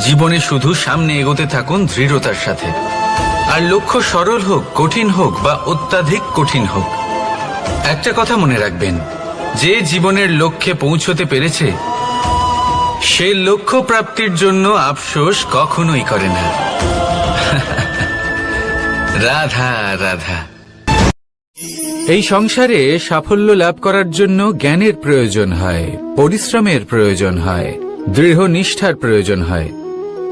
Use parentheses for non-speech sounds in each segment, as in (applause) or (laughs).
জীবনে শুধু সামনে এগোতে থাকুন দৃঢ়তার সাথে। আর লক্ষ্য সরল হোক, কঠিন হোক বা অত্যাধিক কঠিন হোক, একটা কথা মনে রাখবেন, যে জীবনের লক্ষ্যে পৌঁছতে পেরেছে, সে লক্ষ্য প্রাপ্তির জন্য আফসোস কখনোই করে না। (laughs) রাধা রাধা। এই সংসারে সাফল্য লাভ করার জন্য জ্ঞানের প্রয়োজন হয়, পরিশ্রমের প্রয়োজন হয়, দৃঢ় নিষ্ঠার প্রয়োজন হয়।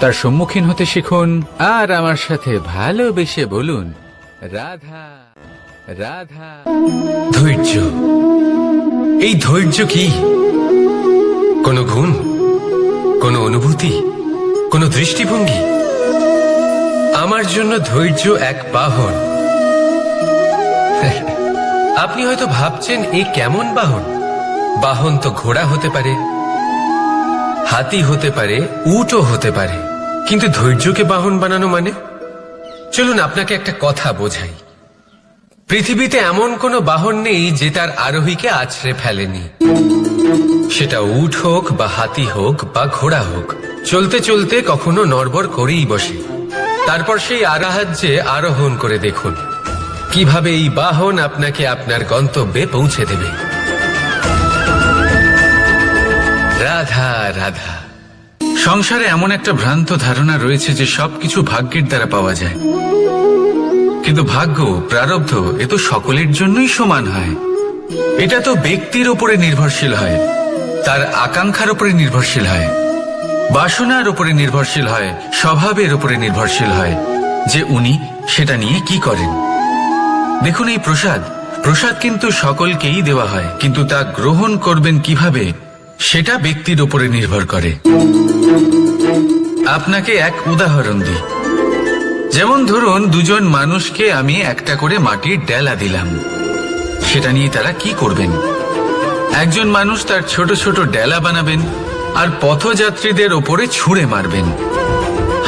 তার সম্মুখীন হতে শিখুন আর আমার সাথে ভালোবেসে বলুন, রাধা রাধা। ধৈর্য। এই ধৈর্য কি? কোনো গুণ? কোনো অনুভূতি? কোনো দৃষ্টিভঙ্গি? আমার জন্য ধৈর্য এক বাহন। আপনি হয়তো ভাবছেন, এ কেমন বাহন? বাহন তো ঘোড়া হতে পারে। হাতি হতে পারে, উটও হতে পারে। কিন্তু ধৈর্যকে বাহন বানানো মানে? চলুন আপনাকে একটা কথা বোঝাই। পৃথিবীতে এমন কোনো বাহন নেই যে তার আরোহীকে আছড়ে ফেলেনি। সেটা উট হোক বা হাতি হোক বা ঘোড়া হোক, চলতে চলতে কখনো নড়বড় করেই বসে। তারপর সেই আরাহাজ্যে আরোহণ করে দেখুন, কীভাবে এই বাহন আপনাকে আপনার গন্তব্যে পৌঁছে দেবে। রাধা রাধা। সংসারে এমন একটা ভ্রান্ত ধারণা রয়েছে যে সবকিছু ভাগ্যের দ্বারা পাওয়া যায়। কিন্তু ভাগ্য, প্রারব্ধ, এ তো সকলের জন্যই সমান হয়। এটা তো ব্যক্তির উপরে নির্ভরশীল হয়, তার আকাঙ্ক্ষার উপরে নির্ভরশীল হয়, বাসনার উপরে নির্ভরশীল হয়, স্বভাবের উপরে নির্ভরশীল হয়, যে উনি সেটা নিয়ে কি করেন। দেখুন এই প্রসাদ। প্রসাদ কিন্তু সকলকেই দেওয়া হয়, কিন্তু তা গ্রহণ করবেন কীভাবে? সেটা ব্যক্তির উপরে নির্ভর করে। আপনাকে এক উদাহরণ দিই। যেমন ধরুন, দুজন মানুষকে আমি একটা করে মাটির ডেলা দিলাম। সেটা নিয়ে তারা কি করবেন? একজন মানুষ তার ছোট ছোট ডেলা বানাবেন আর পথযাত্রীদের ওপরে ছুঁড়ে মারবেন।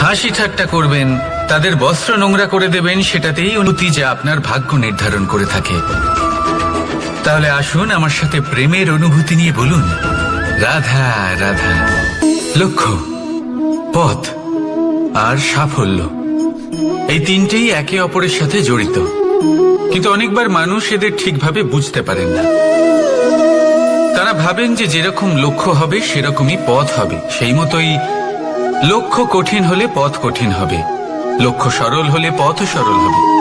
হাসি ঠাট্টা করবেন, তাদের বস্ত্র নোংরা করে দেবেন, সেটাতেই অনুতি যা আপনার ভাগ্য নির্ধারণ করে থাকে। তাহলে আসুন আমার সাথে প্রেমের অনুভূতি নিয়ে বলুন। রাধা রাধা। লক্ষ্য, পথ আর সাফল্য। এই তিনটেই একে অপরের সাথে জড়িত। কিন্তু অনেকবার মানুষ এদের ঠিকভাবে বুঝতে পারেন না। তারা ভাবেন যে যেরকম লক্ষ্য হবে, সেরকমই পথ হবে। সেই মতোই লক্ষ্য কঠিন হলে পথ কঠিন হবে। লক্ষ্য সরল হলে পথও সরল হবে।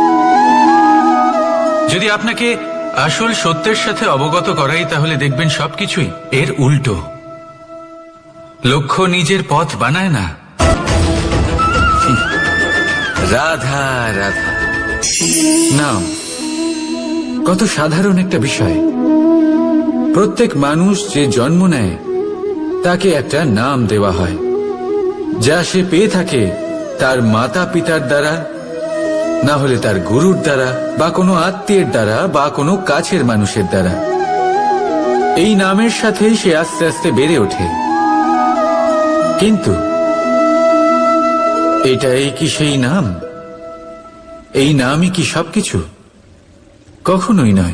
যদি আপনাকে আসল সত্যের সাথে অবগত করাই তাহলে দেখবেন সবকিছুই। এর উল্টো। লক্ষ্য নিজের পথ বানায় না। রাধা রাধা। নাম কত সাধারণ একটা বিষয়। প্রত্যেক মানুষ যে জন্ম নেয়, তাকে একটা নাম দেওয়া হয়। যা সে পেয়ে থাকে, তার মাতা পিতার দ্বারা না হলে তার গুরুর দ্বারা, বা কোনো আত্মীয়ের দ্বারা, বা কোনো কাছের মানুষের দ্বারা। এই নামের সাথেই সে আস্তে আস্তে বেড়ে ওঠে। কিন্তু এটাই কি সেই নাম? এই নামই কি সবকিছু? কখনোই নয়।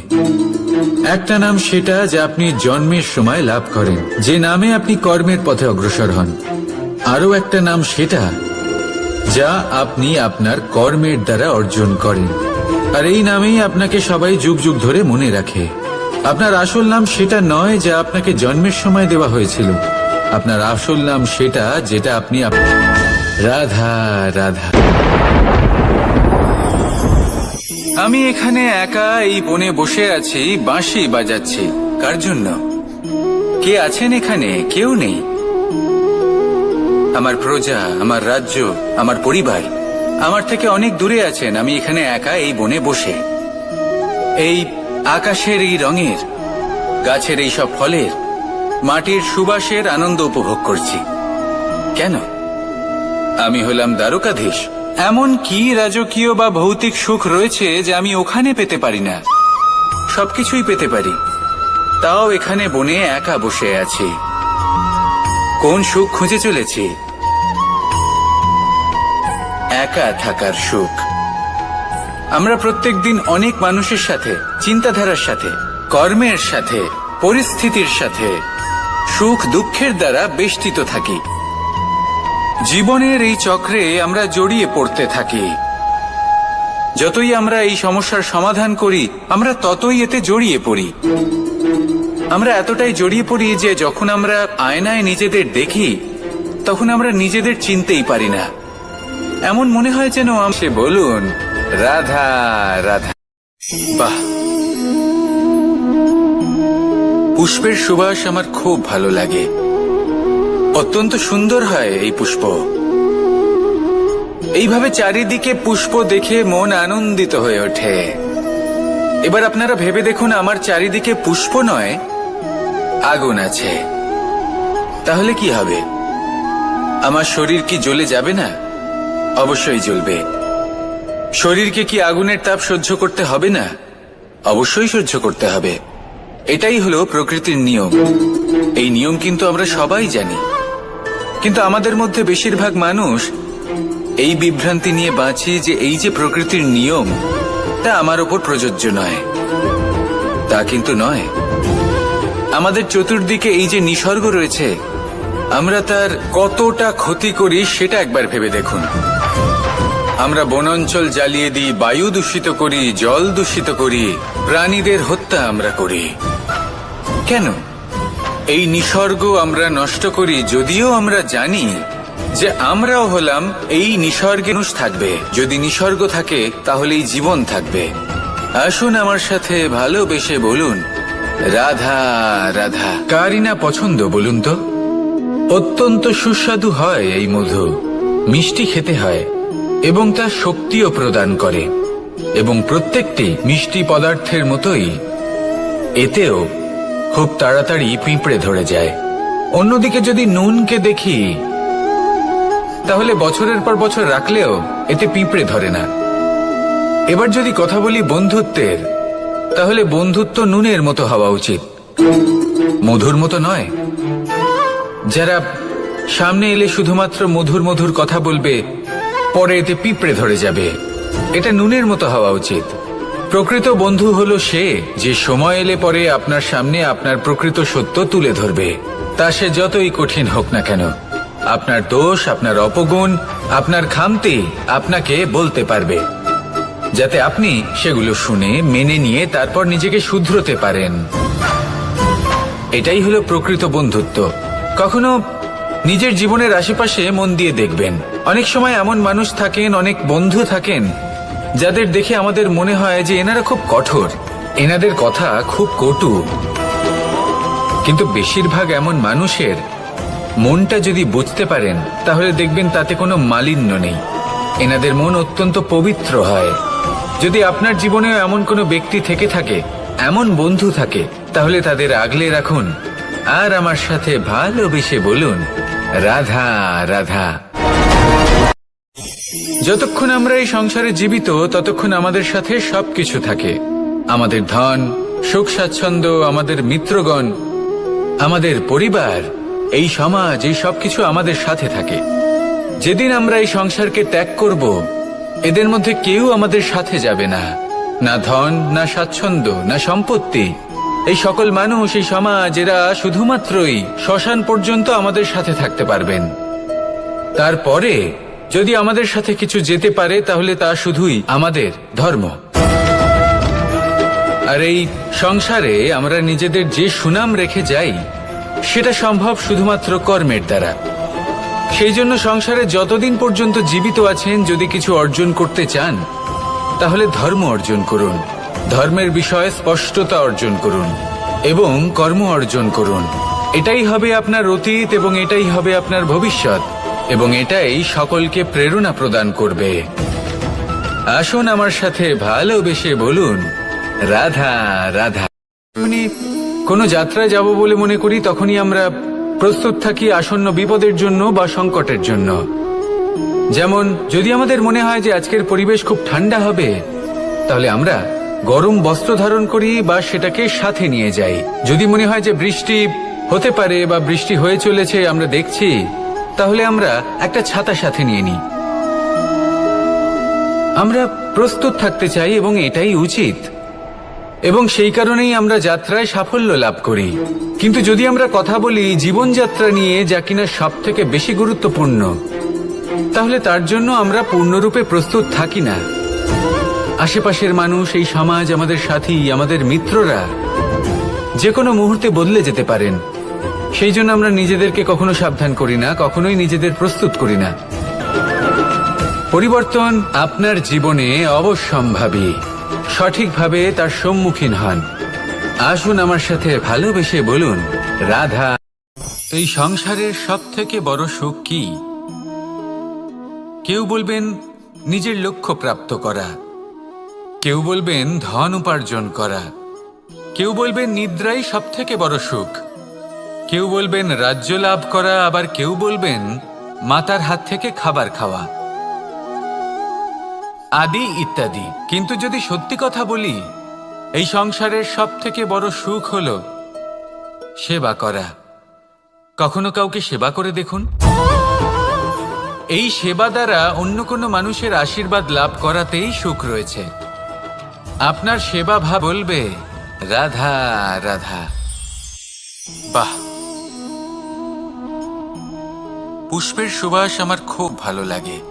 একটা নাম সেটা যা আপনি জন্মের সময় লাভ করেন। যে নামে আপনি কর্মের পথে অগ্রসর হন। আরও একটা নাম সেটা যা আপনি আপনার কর্মের দ্বারা অর্জন করেন। আর এই নামেই আপনাকে সবাই যুগ যুগ ধরে মনে রাখে। আপনার আসল নাম সেটা নয় যা আপনাকে জন্মের সময় দেওয়া হয়েছিল। আপনার আসল নাম সেটা যেটা আপনি রাধা রাধা। আমি এখানে একা এই বনে বসে আছি, বাঁশি বাজাচ্ছি। কার জন্য? কে আছেন এখানে? কেউ নেই। আমার প্রজা, আমার রাজ্য, আমার পরিবার। আমার থেকে অনেক দূরে আছেন, আমি এখানে একা এই বনে বসে। এই আকাশের এই রঙের, গাছের এই সব ফলের, মাটির সুবাসের আনন্দ উপভোগ করছি। কেন? আমি হলাম দ্বারকাধীশ। এমন কি রাজকীয় বা ভৌতিক সুখ রয়েছে যে আমি ওখানে পেতে পারি না? সবকিছুই পেতে পারি। তাও এখানে বনে একা বসে আছি। কোন সুখ খুঁজে চলেছি? একা থাকার সুখ। আমরা প্রত্যেক দিন অনেক মানুষের সাথে, চিন্তাধারার সাথে, কর্মের সাথে, পরিস্থিতির সাথে, সুখ দুঃখের দ্বারা বেষ্টিত থাকি। জীবনের এই চক্রে আমরা জড়িয়ে পড়তে থাকি। যতই আমরা এই সমস্যার সমাধান করি, আমরা ততই এতে জড়িয়ে পড়ি। আমরা এতটাই জড়িয়ে পড়ি যে যখন আমরা আয়নায় নিজেদের দেখি, তখন আমরা নিজেদের চিনতেই পারি না। এমন মনে হয় যেন সে বলুন, রাধা রাধা। বাহ! পুষ্পের সুবাস আমার খুব ভালো লাগে। অত্যন্ত সুন্দর হয় এই পুষ্প। এইভাবে চারিদিকে পুষ্প দেখে মন আনন্দিত হয়ে ওঠে। এবার আপনারা ভেবে দেখুন, আমার চারিদিকে পুষ্প নয় আগুন আছে। তাহলে কি হবে? আমার শরীর কি জ্বলে যাবে না? অবশ্যই জ্বলবে। শরীরকে কি আগুনের তাপ সহ্য করতে হবে না? অবশ্যই সহ্য করতে হবে। এটাই হলো প্রকৃতির নিয়ম। এই নিয়ম কিন্তু আমরা সবাই জানি। কিন্তু আমাদের মধ্যে বেশিরভাগ মানুষ এই বিভ্রান্তি নিয়ে বাঁচি যে এই যে প্রকৃতির নিয়ম, তা আমার ওপর প্রযোজ্য নয়। তা কিন্তু নয়। আমাদের চতুর্দিকে এই যে নিসর্গ রয়েছে, আমরা তার কতটা ক্ষতি করি সেটা একবার ভেবে দেখুন। আমরা বনাঞ্চল জ্বালিয়ে দিই, বায়ু দূষিত করি, জল দূষিত করি, প্রাণীদের হত্যা আমরা করি। কেন? এই নিসর্গ আমরা নষ্ট করি যদিও আমরা জানি যে আমরাও হলাম এই নিসর্গে মানুষ থাকবে। যদি নিসর্গ থাকে, তাহলেই জীবন থাকবে। আসুন আমার সাথে ভালোবেসে বলুন রাধা রাধা। কারই না পছন্দ বলুন তো? অত্যন্ত সুস্বাদু হয় এই মধু। মিষ্টি খেতে হয় এবং তা শক্তিও প্রদান করে। এবং প্রত্যেকটি মিষ্টি পদার্থের মতোই এতেও খুব তাড়াতাড়ি পিঁপড়ে ধরে যায়। অন্যদিকে যদি নুনকে দেখি, তাহলে বছরের পর বছর রাখলেও এতে পিঁপড়ে ধরে না। এবার যদি কথা বলি বন্ধুত্বের তাহলে বন্ধুত্ব নুনের মতো হওয়া উচিত। মধুর মতো নয়। যারা সামনে এলে শুধুমাত্র মধুর মধুর কথা বলবে, পরে এতে পিঁপড়ে ধরে যাবে। এটা নুনের মতো হওয়া উচিত। প্রকৃত বন্ধু হলো সে যে সময় এলে পরে আপনার সামনে আপনার প্রকৃত সত্য তুলে ধরবে। তা সে যতই কঠিন হোক না কেন। আপনার দোষ, আপনার অপগুণ, আপনার খামতি আপনাকে বলতে পারবে। যাতে আপনি সেগুলো শুনে, মেনে নিয়ে, তারপর নিজেকে শুধরোতে পারেন। এটাই হলো প্রকৃত বন্ধুত্ব। কখনো নিজের জীবনের আশেপাশে মন দিয়ে দেখবেন। অনেক সময় এমন মানুষ থাকেন, অনেক বন্ধু থাকেন, যাদের দেখে আমাদের মনে হয় যে এনারা খুব কঠোর, এনাদের কথা খুব কটু। কিন্তু বেশিরভাগ এমন মানুষের মনটা যদি বুঝতে পারেন, তাহলে দেখবেন তাতে কোনো মালিন্য নেই। এনাদের মন অত্যন্ত পবিত্র হয়। যদি আপনার জীবনেও এমন কোনো ব্যক্তি থেকে থাকে, এমন বন্ধু থাকে, তাহলে তাদের আগলে রাখুন। আর আমার সাথে ভালোবেসে বলুন, রাধা রাধা। যতক্ষণ আমরা এই সংসারে জীবিত, ততক্ষণ আমাদের সাথে সবকিছু থাকে। আমাদের ধন, সুখ, স্বাচ্ছন্দ্য, আমাদের মিত্রগণ, আমাদের পরিবার, এই সমাজ, এই সবকিছু আমাদের সাথে থাকে। যেদিন আমরা এই সংসারকে ত্যাগ করব এদের মধ্যে কেউ আমাদের সাথে যাবে না। না ধন, না স্বাচ্ছন্দ্য, না সম্পত্তি। এই সকল মানুষ, এই সমাজ, এরা শুধুমাত্রই শ্মশান পর্যন্ত আমাদের সাথে থাকতে পারবেন। তারপরে, যদি আমাদের সাথে কিছু যেতে পারে, তাহলে তা শুধুই আমাদের ধর্ম। আর এই সংসারে আমরা নিজেদের যে সুনাম রেখে যাই, সেটা সম্ভব শুধুমাত্র কর্মের দ্বারা। সেই জন্য সংসারে যতদিন পর্যন্ত জীবিত আছেন, যদি কিছু অর্জন করতে চান, তাহলে ধর্ম অর্জন করুন। ধর্মের বিষয়ে স্পষ্টতা অর্জন করুন এবং কর্ম অর্জন করুন। এটাই হবে আপনার অতীত এবং এটাই হবে আপনার ভবিষ্যৎ এবং এটাই সকলকে প্রেরণা প্রদান করবে। আসুন আমার সাথে ভালোবেসে বলুন, রাধা রাধা। কোনো যাত্রায় যাব বলে মনে করি, তখনই আমরা প্রস্তুত থাকি আসন্ন বিপদের জন্য বা সংকটের জন্য। যেমন, যদি আমাদের মনে হয় যে আজকের পরিবেশ খুব ঠান্ডা হবে, তাহলে আমরা গরম বস্ত্র ধারণ করি বা সেটাকে সাথে নিয়ে যাই। যদি মনে হয় যে বৃষ্টি হতে পারে বা বৃষ্টি হয়ে চলেছে আমরা দেখছি, তাহলে আমরা একটা ছাতা সাথে নিয়ে নিই। আমরা প্রস্তুত থাকতে চাই এবং এটাই উচিত। এবং সেই কারণেই আমরা যাত্রায় সাফল্য লাভ করি। কিন্তু যদি আমরা কথা বলি জীবনযাত্রা নিয়ে যা কিনা সব থেকে বেশি গুরুত্বপূর্ণ, তাহলে তার জন্য আমরা পূর্ণরূপে প্রস্তুত থাকি না। আশেপাশের মানুষ, এই সমাজ, আমাদের সাথী, আমাদের মিত্ররা যে কোনো মুহূর্তে বদলে যেতে পারেন। সেই জন্য আমরা নিজেদেরকে কখনো সাবধান করি না, কখনোই নিজেদের প্রস্তুত করি না। পরিবর্তন আপনার জীবনে অবশ্যম্ভাবী। সঠিকভাবে তার সম্মুখীন হন। আসুন আমার সাথে ভালোবেসে বলুন, রাধা, এই সংসারের সব থেকে বড় সুখ কি? কেউ বলবেন, নিজের লক্ষ্য প্রাপ্ত করা। কেউ বলবেন, ধন উপার্জন করা। কেউ বলবেন, নিদ্রাই সব থেকে বড় সুখ। কেউ বলবেন, রাজ্য লাভ করা, আবার কেউ বলবেন, মাতার হাত থেকে খাবার খাওয়া। আদি ইত্যাদি। কিন্তু যদি সত্যি কথা বলি, এই সংসারের সব থেকে বড় সুখ হল সেবা করা। কখনো কাউকে সেবা করে দেখুন? এই সেবা দ্বারা অন্য কোনো মানুষের আশীর্বাদ লাভ করাতেই সুখ রয়েছে। আপনার সেবা ভা বলবে, রাধা রাধা। বাহ! পুষ্পের সুবাস আমার খুব ভালো লাগে।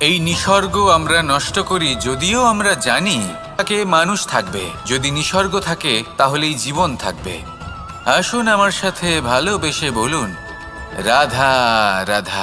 এই নিসর্গ আমরা নষ্ট করি যদিও আমরা জানি তাকে মানুষ থাকবে। যদি নিসর্গ থাকে, তাহলেই জীবন থাকবে। আসুন আমার সাথে ভালোবেসে বলুন, রাধা রাধা।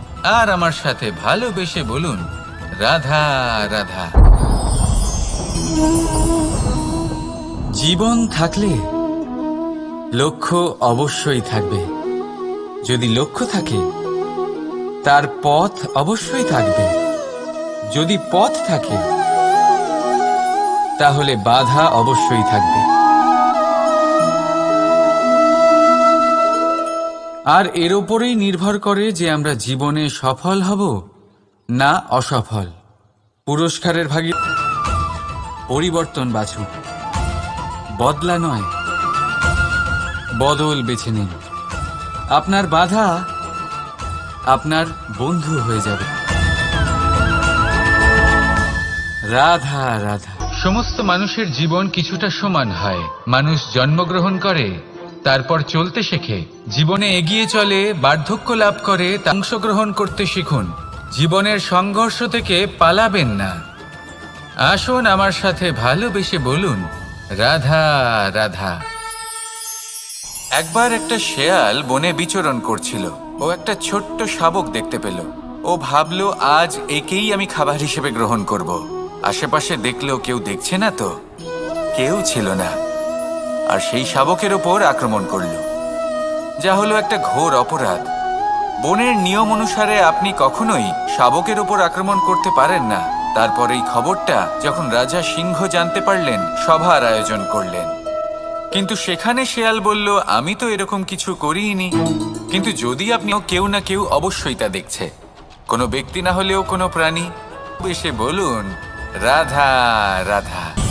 আর আমার সাথে ভালোবেসে বলুন, রাধা রাধা। জীবন থাকলে লক্ষ্য অবশ্যই থাকবে। যদি লক্ষ্য থাকে, তার পথ অবশ্যই থাকবে। যদি পথ থাকে, তাহলে বাধা অবশ্যই থাকবে। আর এর ওপরেই নির্ভর করে যে আমরা জীবনে সফল হব না অসফল। পুরস্কারের ভাগে পরিবর্তন বাছুক বদলা নয়। বদল বেছে নিন। আপনার বাধা আপনার বন্ধু হয়ে যাবে। রাধা রাধা। সমস্ত মানুষের জীবন কিছুটা সমান হয়। মানুষ জন্মগ্রহণ করে তারপর চলতে শেখে। জীবনে এগিয়ে চলে, বার্ধক্য লাভ করে, তা অংশগ্রহণ করতে শিখুন। জীবনের সংঘর্ষ থেকে পালাবেন না। আসুন আমার সাথে ভালোবেসে বলুন, রাধা রাধা। একবার একটা শেয়াল বনে বিচরণ করছিল। ও একটা ছোট্ট শাবক দেখতে পেল। ও ভাবলো, আজ একেই আমি খাবার হিসেবে গ্রহণ করব। আশেপাশে দেখলেও কেউ দেখছে না তো? কেউ ছিল না। আর সেই শাবকের ওপর আক্রমণ করল। যা হলো একটা ঘোর অপরাধ। বনের নিয়ম অনুসারে আপনি কখনোই শাবকের ওপর আক্রমণ করতে পারেন না। তারপর এই খবরটা যখন রাজা সিংহ জানতে পারলেন, সভার আয়োজন করলেন। কিন্তু সেখানে শেয়াল বলল, আমি তো এরকম কিছু করিনি। কিন্তু যদি আপনিও কেউ না কেউ অবশ্যই তা দেখছে। কোনো ব্যক্তি না হলেও কোনো প্রাণী। এসে বলুন, রাধা রাধা।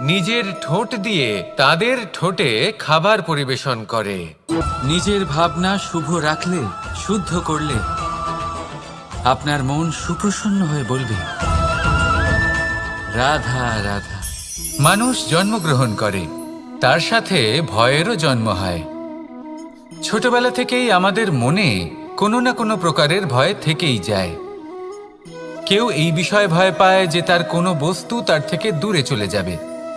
নিজের ঠোঁট দিয়ে তাদের ঠোঁটে খাবার পরিবেশন করে। নিজের ভাবনা শুভ রাখলে শুদ্ধ করলে আপনার মন সুপ্রসন্ন হয়ে বলবে রাধা রাধা। মানুষ জন্মগ্রহণ করে তার সাথে ভয়েরও জন্ম হয়। ছোটবেলা থেকেই আমাদের মনে কোনো না কোনো প্রকারের ভয় থেকেই যায়। কেউ এই বিষয়ে ভয় পায় যে তার কোনো বস্তু তার থেকে দূরে চলে যাবে।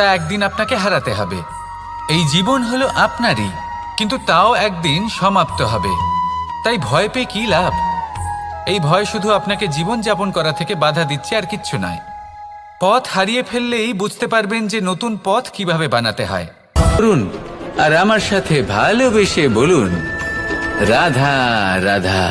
তা একদিন আপনাকে হারাতে হবে। এই জীবন হলো আপনারই, কিন্তু তাও একদিন সমাপ্ত হবে। তাই ভয় পেয়ে কি লাভ? এই ভয় শুধু আপনাকে জীবন যাপন করা থেকে বাধা দিচ্ছে আর কিচ্ছু নয়। পথ হারিয়ে ফেললেই বুঝতে পারবেন যে নতুন পথ কীভাবে বানাতে হয়। আর আমার সাথে ভালোবেসে বলুন, রাধা রাধা।